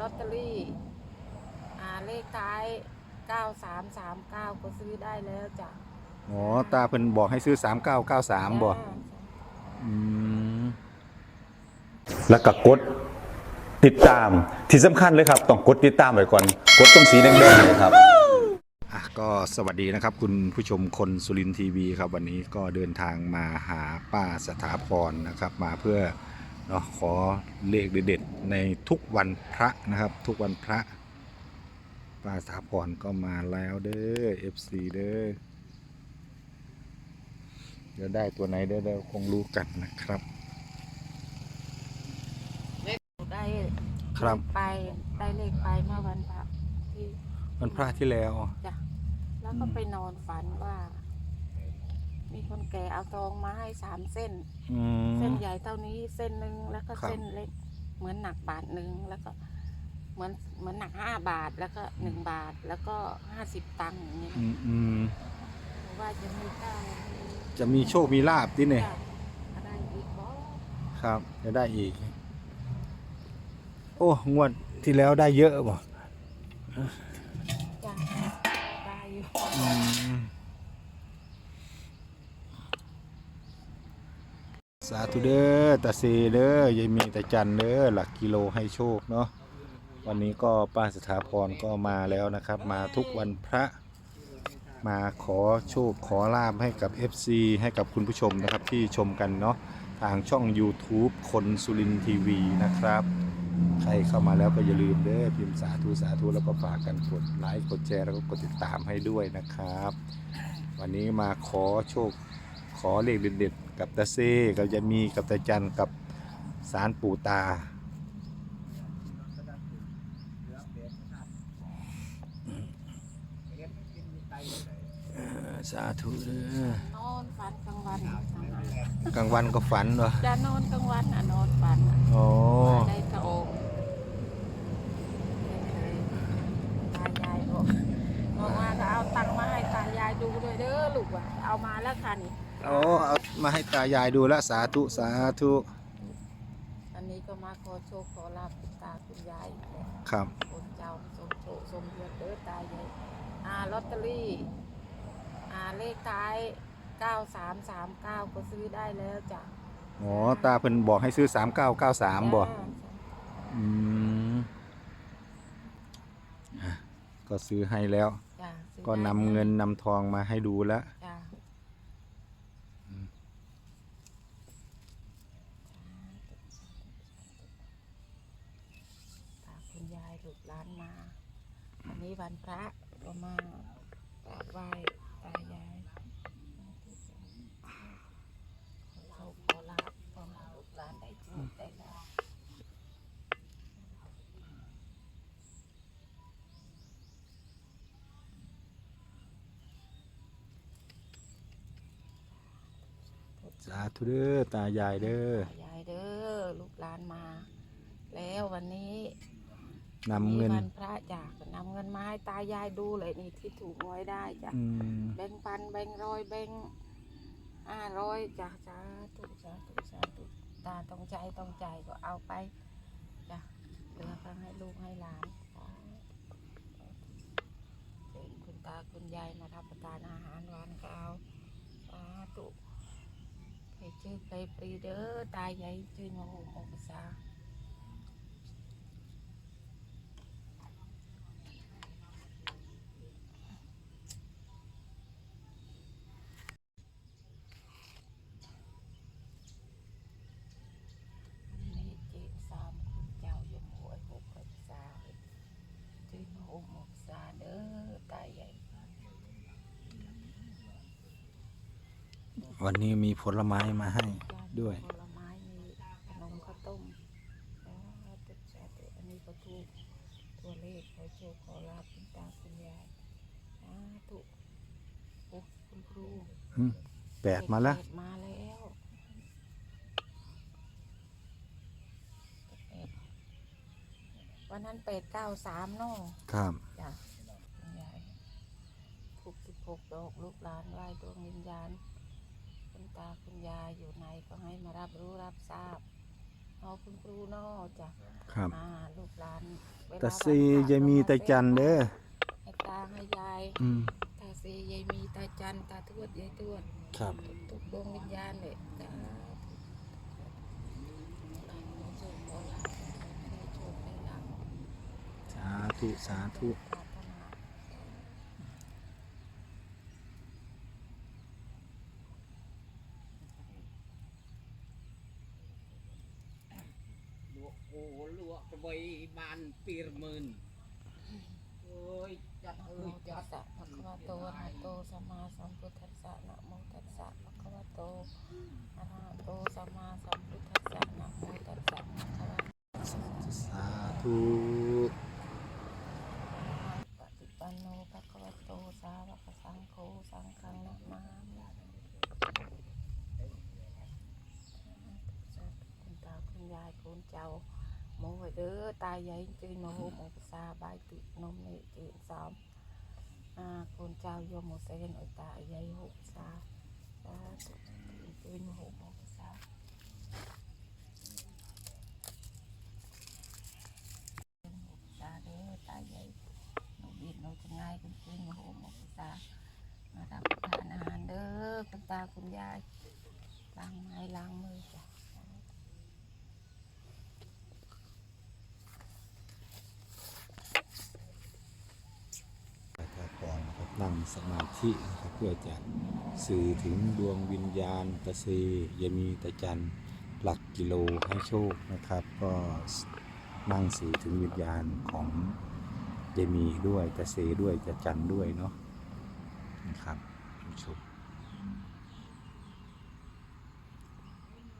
ลอตเตอรี่ อ่าเลขท้ายเก้าสามสามเก้าก็ซื้อได้แล้วจ้ะอ๋อตาเพิ่นบอกให้ซื้อ3993บ่จ้าอืมแล้วก็กดติดตามที่สำคัญเลยครับ ต้องกดติดตามไว้ก่อน กดตรงสีแดงๆเลยครับ อะก็สวัสดีนะครับ คุณผู้ชมคนสุรินทร์ทีวีครับ วันนี้ก็เดินทางมาหาป้าสถาพรนะครับ มาเพื่อ เนาะขอเลขเด็ดๆในทุกวันพระนะครับ ทุกวันพระป้าสถาพรก็มาแล้วเด้อ FC เด้อเดี๋ยวได้ตัวไหนเด้อเดี๋ยวคงรู้กันนะครับ ได้ครับเลขไปได้เลขไปเมื่อวันพระที่วันพระที่แล้ว จ้ะแล้วก็ไปนอนฝันว่า มีคนแก่เอาทองมาให้สามเส้น อืม เส้นใหญ่เท่านี้เส้นหนึ่งแล้วก็ครับ เส้นเล็ก เหมือนหนักบาทหนึ่งแล้วก็ เหมือนเหมือนหนักห้าบาทแล้วก็หนึ่งบาทแล้วก็ห้าสิบตังค์อย่างเงี้ยอืมอืมหรือว่าจะมีเก้าจะมีโชคมีลาบดิเนี่ยจ้ะอะไรอีกบ่ครับ จะได้อีก โอ้งวดที่แล้วได้เยอะบ่จ้ะได้อยู่อืม สาธุเด้อตาเซเด้อยายมีตาจันเด้อหลักกิโลให้โชคเนาะวันนี้ก็ป้าสถาพรก็มาแล้วนะครับ มาทุกวันพระมาขอโชคขอลาบให้กับ FC ให้กับคุณผู้ชมนะครับที่ชมกันเนาะทางช่อง YouTube คนสุรินทีวีนะครับ ใครเข้ามาแล้วก็อย่าลืมเด้อพิมพ์สาธุสาธุแล้วก็ฝากกันกดไลค์กดแชร์แล้วก็กดติดตามให้ด้วยนะครับ วันนี้มาขอโชค ขอเลขเด็ดๆกับตาเซ่กับยามีกับตาจันกับสารปู่ตา สาธุเด้อนอนฝันกลางวันกลางวันก็ฝันเหรอจะนอนกลางวันอะนอนฝันอะโอ้ได้กระโองตายายบอกบอกว่าก็เอาตังค์มาให้ตายายดูด้วยเด้อลูกอะเอามาแล้วค่ะนี่ โอ้เอามาให้ตายายดูแล้วสาธุสาธุอันนี้ก็มาขอโชคขอลาบคุณตาคุณยายครับคนเจ้าสมโชคสมเดือดเด้อตายายอ่าลอตเตอรี่ อ่าเลขท้ายเก้าสามสามเก้าก็ซื้อได้แล้วจ้ะอ๋อตาเพิ่นบอกให้ซื้อ 3993บ่จ้าอืมอะก็ซื้อให้แล้ว จ้ะซื้อก็ได้นำเงินนำทองมาให้ดูแล้วจ้ะตาคุณ ยายลูกหลานมาวันนี้วันพระก็มากราบไหว้ตายายขอขอลาบขอมาลูกหลานได้โชคได้ลาบสาธุเด้อตายายเด้อยายเด้อลูกหลานมา แล้ววันนี้ นำเงิน วันพระจากนำเงินมาให้ตายายดูเลยนี่ที่ถูกหวยได้จ้ะอืม แบ่งปันแบ่งร้อยแบ่งห้าร้อยจ้ะสาธุสาธุสาธุตาต้องใจต้องใจก็เอาไปจ้ะเหลือก็ให้ลูกให้หลานสาธุเชิญคุณตาคุณยายมารับประทานอาหารหวานก็เอาสาธุไปชื่อไปปรีเด้อตายายชื่อมาหุมอุปสา นี่เจนสามคุณเจ้ายมหวยหกรักษาจึงหกหกษาเด้อตายใหญ่ วันนี้มีผลไม้มาให้ด้วย ผลไม้มีขนมข้าวต้มแล้วตุสาธุอันนี้ก็ถูกตัวเลขขอโชคขอลาบคุณตาคุณยายสาธุโอ้คุณครูอืมแปดมาแล้วเด็กมาแล้วแปดวันนั้นเป็ดเก้าสามเนาะครับ จ้ะคุณยายถูกสิบหกดอกลูกหลานไหว้ดวงวิญญาณ คุณตาคุณยายอยู่ไหนก็ให้มารับรู้รับทราบเอาคุณครูนอจ้ะครับอ่าลูกหลานเวลตาซียายมีตาจันเด้อให้ตาให้ยายอืมตาซียายมีตาจันตาทวดยายทวด ครับ ทุกดวงวิญญาณเลยจ้าโชคโชคลาภให้โชคให้ลาภสาธุสาธุปรา បីបាន20000អើយចាត់អើ นะ យ โม ចា ตั ត់ สสะภะคะวะโตอะระหะโตสัมมาสัมพุทธัสสะนะโมตัสสะภะคะวะโตอะระหะโตสัมมาสัมพุทธัสสะนะโมตัสสะภะคะวะ สาธุ ปฏิปันโนภะคะวะโตสาวกสังโฆสังฆังนะมามิคุณตาคุณยายคุณเจ้าโมไว้ เด้อตายายจืนโมโหมภาษาบายตินมเนจีนสามอ่าคุณเจ้าโยมโมเซนอุตายายหกสาสาธุจืนโมโหมภาษาสาเด้อตายายหนูบินหนูจะง่ายคุณคืนมาโหมกษามารับประทานอาหารเด้อคุณตาคุณยายล้างไม้ล้างมือจ้ะ พระพร นั่งสมาธินะครับเพื่อจะสื่อถึงดวงวิญญาณตะเซยมีตะจันหลักกิโลให้โชคนะครับ ก็นั่งสื่อถึงวิญญาณของยมีด้วยตะเซด้วยตะจันด้วยเนาะนะครับท่านผู้ชม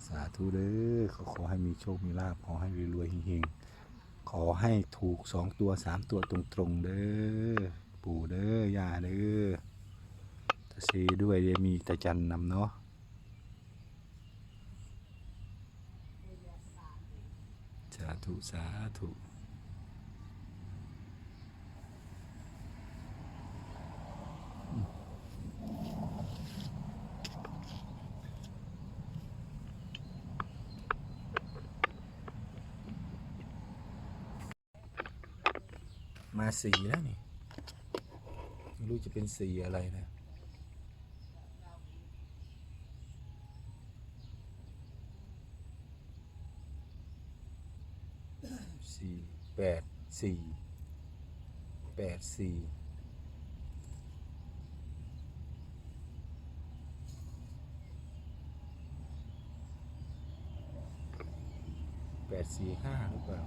สาธุเด้อขอขอให้มีโชค มีลาภขอให้รวยๆเฮงๆ ขอให้ถูกสองตัวสามตัวตรงๆ เด้อปู่เด้อ ย่าเด้อตาซีด้วยเดี๋ยวมีตาจันนำเนาะสาธุสาธุมาสีแล้วนี่ ไม่รู้จะเป็นสีอะไรนะสี่แปดสี่แปดสี่แปดสี่ห้าหรือเปล่า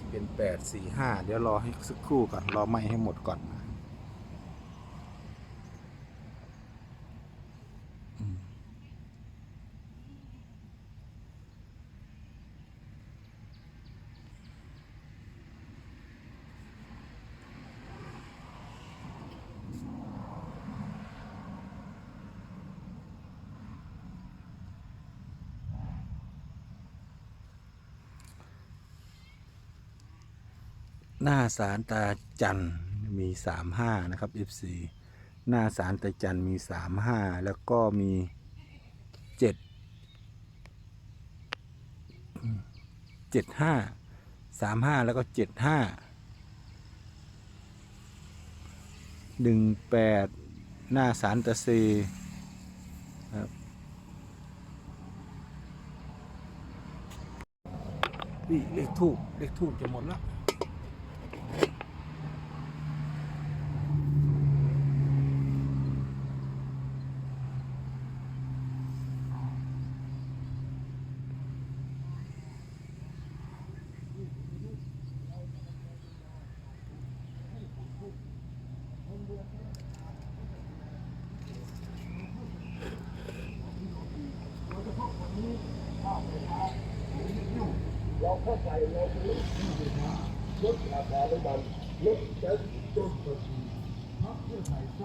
จะเป็นแปดสี่ห้าเดี๋ยวรอให้สักครู่ก่อน รอไหม้ให้หมดก่อนนะม หน้าสารตาจันมีสามห้านะครับ FC หน้าสารตาจันมีสามห้าแล้วก็มีเจ็ดเจ็ดห้าสามห้าแล้วก็เจ็ดห้าหนึ่งแปดหน้าสารตะเซครับนี่เลขทูบเลขทูบจะหมดแล้ว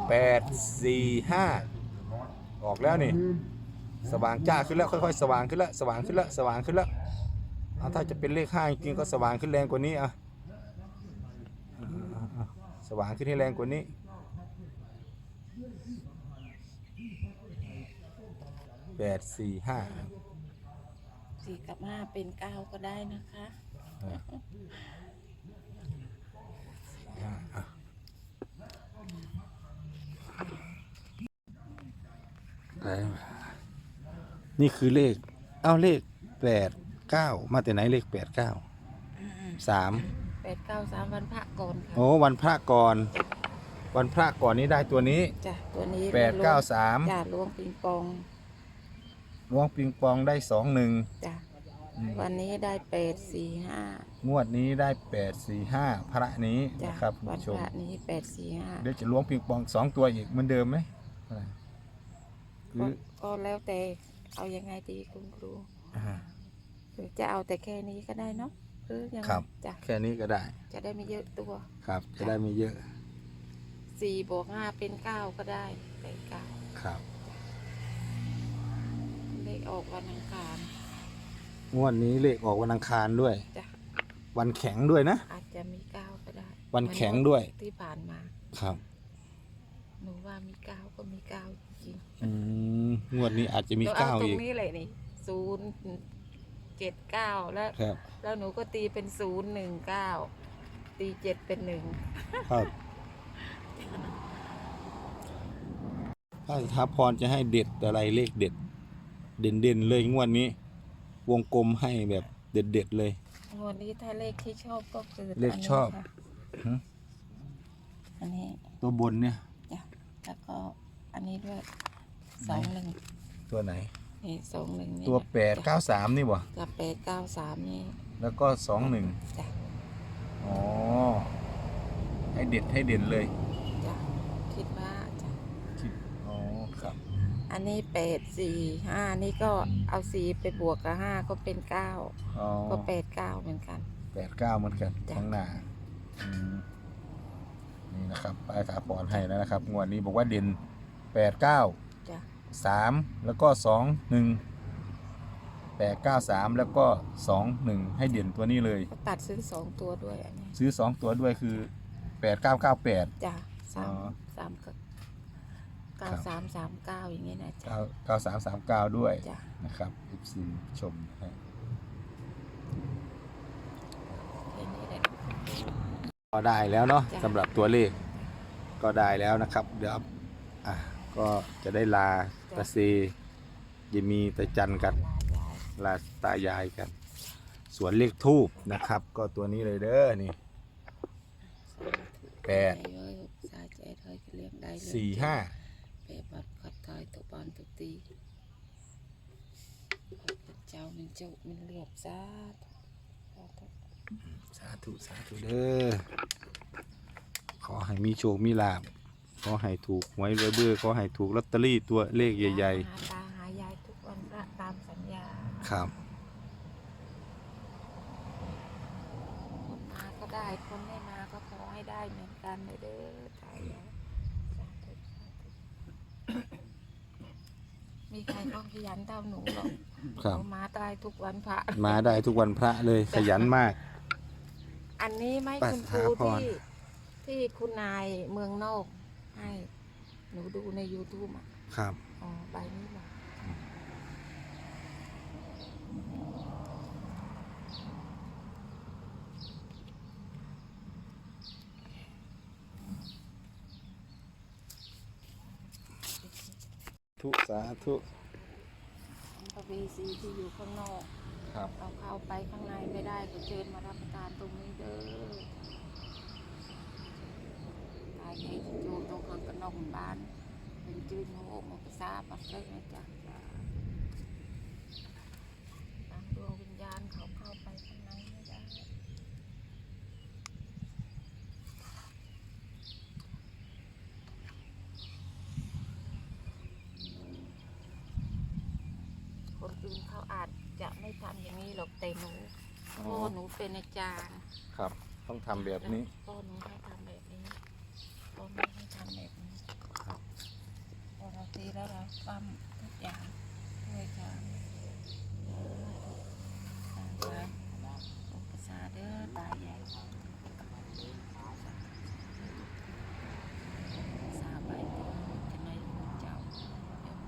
แปดสี่ห้าออกแล้วนี่ สว่างจ้าขึ้นแล้วค่อยๆ สว่างขึ้นแล้วสว่างขึ้นแล้วสว่างขึ้นแล้วเอาถ้าจะเป็นเลขห้าจริงก็สว่างขึ้นแรงกว่านี้อะอะอะสว่างขึ้นให้แรงกว่านี้แปดสี่ห้า สี่กับห้าเป็นเก้าก็ได้นะคะนี่คือเลข เอ้าเลขแปดเก้ามาแต่ไหนเลขแปดเก้าสามแปดเก้าสามวันพระก่อนค่ะโอ้วันพระก่อน วันพระก่อนนี้ได้ตัวนี้จ้ะตัวนี้แปดเก้าสาม จ้ะล้วงปิงปอง ล้วงปิงปองได้สองหนึ่งจ้ะวันนี้ได้แปดสี่ห้างวดนี้ได้แปดสี่ห้าพระนี้จ้ะนะครับคุณวันผู้ชพมระนี้แปดสี่ห้าเดี๋ยวจะล้วงปิงปองสองตัวอีกเหมือนเดิมไหมอะไรหรือก็แล้วแต่เอายังไงดีคุณครูอ่า หรือจะเอาแต่แค่นี้ก็ได้เนาะหรือยังไงครับ จ้ะแค่นี้ก็ได้จะได้ไม่เยอะตัวครับ จะได้ไม่เยอะสี่บวกห้าเป็นเก้าก็ได้เป็นเก้าครับ เลขออกวันอังคารงวดนี้เลขออกวันอังคารด้วย จ้ะวันแข็งด้วยนะ อาจจะมีเก้าก็ได้วันแข็งด้วยเหมือนที่ผ่านมาครับหนูว่ามีเก้าก็มีเก้าจริงอืมงวดนี้อาจจะๆมีหนูเก้าตรอีงกนี้เลยนี่ศูนย์เจ็ดเก้าแล้วครับ แล้วหนูก็ตีเป็นศูนย์หนึ่งเก้าตีเจ็ดเป็นหนึ่งครับพระสถาพรจะให้เด็ดอะไรเลขเด็ด เด่นเด่นๆเลยงวดนี้ วงกลมให้แบบเด็ดเด็ดๆเลย งวดนี้ถ้าเลขที่ชอบก็คือเลขชอบนนี้ค่ะฮะอันนี้ตัวบนเนี่ย จ้ะแล้วก็อันนี้ด้วยสองหนึ่งตัวไหน นี่สองหนึ่งนี่ตัวนะแปดเก้าสามนี่บ่กับแปดเก้าสามนี่แล้วก็สองหนึ่งจ้ะอ๋อให้เด็ดให้เด่นเลย จ้ะคิดว่าจ้ะ คิดอ๋อ ครับ อันนี้แปดสี่ห้านี่ก็เอาสี่ไปบวกกับห้าก็เป็นเก้าอ๋อก็แปดเก้าเหมือนกัน แปดเก้าเหมือนกันจ้ะ ข้างหน้าอืมนี่นะครับป้ายถาปอนให้แล้วนะครับ งวดนี้บอกว่าเด่นแปดเก้าจ้ะสามแล้วก็สองหนึ่งแปดเก้าสามแล้วก็สองหนึ่งให้เด่นตัวนี้เลยก็ตัดซื้อสองตัวด้วยอันนี้ซื้อสองตัวด้วยคือแปดเก้าเก้าแปด จ้ะสามอ๋อ สามกับ เก้าครับสามสามเก้าอย่างเงี้ยนะจ้ะเก้าเก้าสามสามเก้าด้วยจ้ะนะครับ FC ชมให้แค่นี้แหละก็ได้แล้วเนาะจ้ะสำหรับตัวเลขก็ได้แล้วนะครับ เดี๋ยวอะก็จะได้ลาตาเซยายมีตาจันกันลายายลาตายายกัน ส่วนเลขทูบนะครับ ก็ตัวนี้เลยเด้อนี่แปดเอ้ยสายใจเธอจะเลี้ยงได้เลย สี่ห้า เปบัดขัดถอย ตุบอลตุตีเจ้ามันเจ้ามันเรียบซาธุสาธุสาธุสาธุเด้อขอให้มีโชคมีลาบขอให้ถูกหวยรวยเบื่อขอให้ถูกลอตเตอรี่ตัวเลขใหญ่หาตาหายายทุกวันพระตามสัญญาๆครับคนมาก็ได้คนไม่มาก็ขอให้ได้เหมือนกันเลยเด้อตายายสาธุสาธุมี ใครก็ขยันเท่าหนูหรอกครับหนูมาตายทุกวันพระ มาได้ทุกวันพระเลยขยันมาก อันนี้ไหม่ปัสคุณครูสาพร ที่ที่คุณนายเมืองนอกให้หนูดูใน YouTube อะครับ อ๋อใบนี้เหร อทุสาธุของประเวสีที่อยู่ข้างนอกครับเราเข้าไปข้างในไม่ได้ก็เชิญมารับประทานตรงนี้เด้อตายให้โจโตกันกนอกบ้าน เป็นจืนโหมาภาษาปักเลยนะจ๊ะตามดวงวิญญาณเขาเข้าไปข้างในไม่ได้ คน อื่นเขาอาจจะไม่ทำอย่างนี้หรอกแต่หนูพ่อหนูเป็นอาจารย์ครับ ต้องทำแบบนี้ พ่อหนูให้ทำแบบนี้พ่อไม่ให้ทำแบบนี้ครับ พอเราตีแล้วเราปั้มทุกอย่างด้วยกันสามด้อตายายสาบายจะไม่คุณเจ้า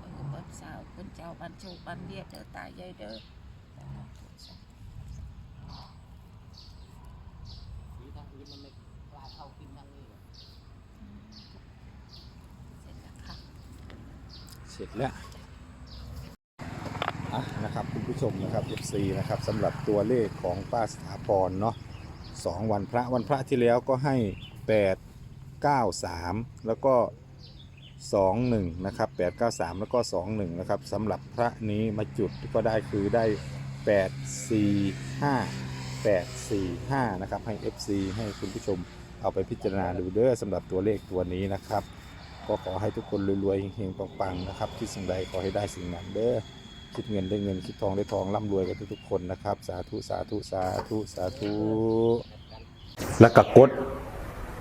เดี๋ยวเปิดเปิดสาวคุณเจ้าบันโชคบันเบียดเด้อตายายเด้อทีทางอื่นมันไม่กล้าเข้ากินทางนี้หรอกเสร็จแล้วค่ะเสร็จแล้วอะนะครับคุณผู้ชมนะครับ FC นะครับสำหรับตัวเลขของป้าสถาพรเนาะสองวันพระวันพระที่แล้วก็ให้ 8 9 3 แล้วก็ 21 นะครับ 8 9 3 แล้วก็ 21 นะครับสำหรับพระนี้มาจุดก็ได้คือได้ 8 4 5 8 4 5 นะครับ ให้ FC ให้คุณผู้ชมเอาไปพิจารณาดูเด้อสำหรับตัวเลขตัวนี้นะครับ ก็ขอให้ทุกคนรวยๆเฮงๆปังๆนะครับคิดสิ่งใดขอให้ได้สิ่งนั้นเด้อคิดเงินได้เงินคิดทองได้ทองร่ำรวยกันทุกๆคนนะครับ สาธุสาธุสาธุสาธุแล้วก็กด